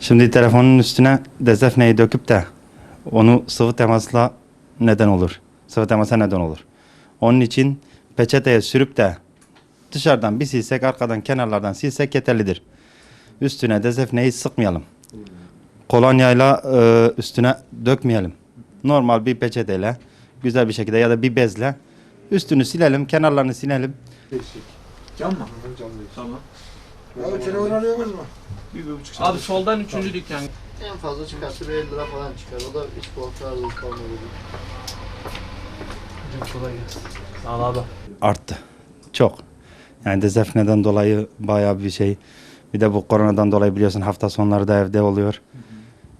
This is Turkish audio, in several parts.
Şimdi telefonun üstüne dezefneyi döküp de onu sıvı temasla neden olur. Sıvı temasa neden olur. Onun için peçeteye sürüp de dışarıdan bir silsek arkadan kenarlardan silsek yeterlidir. Üstüne dezefneyi sıkmayalım. Kolonyayla e, üstüne dökmeyelim. Normal bir peçeteyle güzel bir şekilde ya da bir bezle üstünü silelim, kenarlarını silelim. Cam mı? Tamam. Abi telefon arıyorsunuz mu? Bir, bir buçuk saat. Abi soldan üçüncü dükkan. En fazla çıkarsa bir 50 lira falan çıkar. O da hiç korkarlı kalmadı. Hocam kolay gelsin. Sağ ol abi. arttı. Çok. Yani dezefneden dolayı bayağı bir şey. Bir de bu koronadan dolayı biliyorsun hafta sonları da evde oluyor.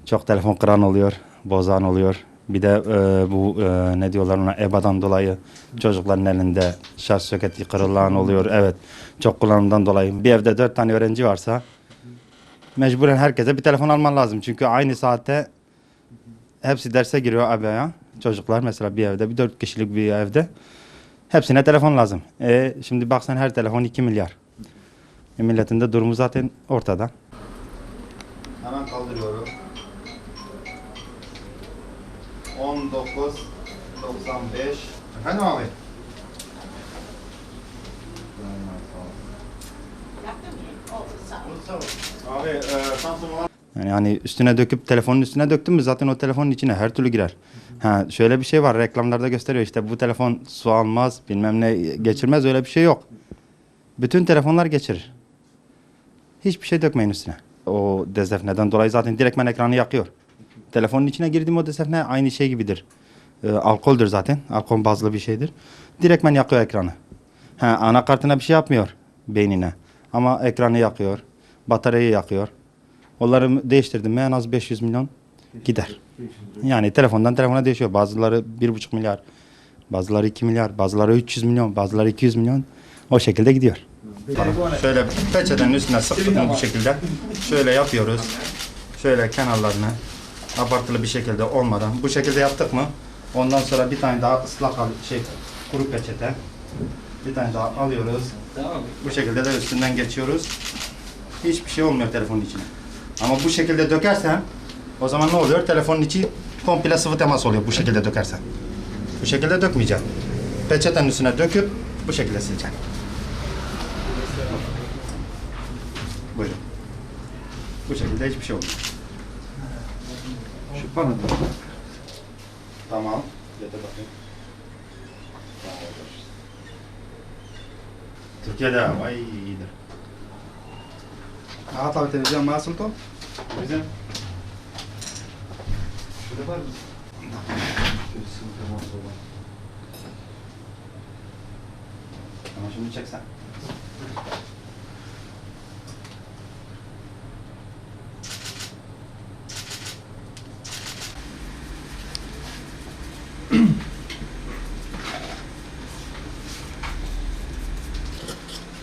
Çok telefon kıran oluyor, bozan oluyor. Bir de e, bu e, ne diyorlar ona EBA'dan dolayı çocukların elinde şarj soketi kırılan oluyor. Evet. Çok kullanımdan dolayı. Bir evde dört tane öğrenci varsa mecburen herkese bir telefon alman lazım. Çünkü aynı saatte hepsi derse giriyor abaya. Çocuklar mesela bir evde, bir dört kişilik bir evde. Hepsine telefon lazım. E, şimdi baksan her telefon 2 milyar. E, milletin de durumu zaten ortada. Hemen kaldırıyorum. 19 95 Efendim abi? Abi e, yani hani üstüne döküp telefonun üstüne döktün mü zaten o telefonun içine her türlü girer. Ha şöyle bir şey var reklamlarda gösteriyor işte bu telefon su almaz bilmem ne geçirmez öyle bir şey yok. Bütün telefonlar geçirir. Hiçbir şey dökmeyin üstüne. O dezefneden dolayı zaten direktmen ekranı yakıyor. Telefonun içine girdiğim o dezefne aynı şey gibidir. Ee, alkoldür zaten. Alkol bazlı bir şeydir. Direktmen yakıyor ekranı. Ha, anakartına bir şey yapmıyor beynine. Ama ekranı yakıyor. Bataryayı yakıyor. Onları değiştirdim mi en az 500 milyon gider. Yani telefondan telefona değişiyor. Bazıları 1,5 milyar, bazıları 2 milyar, bazıları 300 milyon, bazıları 200 milyon. O şekilde gidiyor. Şöyle peçetenin üstüne sıktık bu şekilde. Şöyle yapıyoruz. Şöyle kenarlarını abartılı bir şekilde olmadan bu şekilde yaptık mı ondan sonra bir tane daha ıslak al- şey kuru peçete bir tane daha alıyoruz. Bu şekilde de üstünden geçiyoruz. Hiçbir şey olmuyor telefonun içine. Ama bu şekilde dökersen o zaman ne oluyor? Telefonun içi komple sıvı temas oluyor bu şekilde dökersen. Bu şekilde dökmeyeceksin. Peçetenin üstüne döküp bu şekilde sileceksin. Buyurun. Bu şekilde hiçbir şey olmuyor. Bana da. Tamam. Yeter bakayım. Türkiye'de ay iyidir. Aha tabii televizyon var Sultan. Televizyon. Şurada var mı? Ama şimdi çeksen.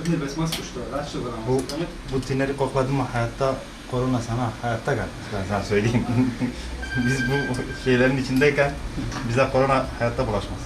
Şimdi bes mas kuştu. Rahat şu bana. Bu, bu tineri kokladın mı hayatta korona sana hayatta kal. Ben sana söyleyeyim. Biz bu şeylerin içindeyken bize korona hayatta bulaşmaz.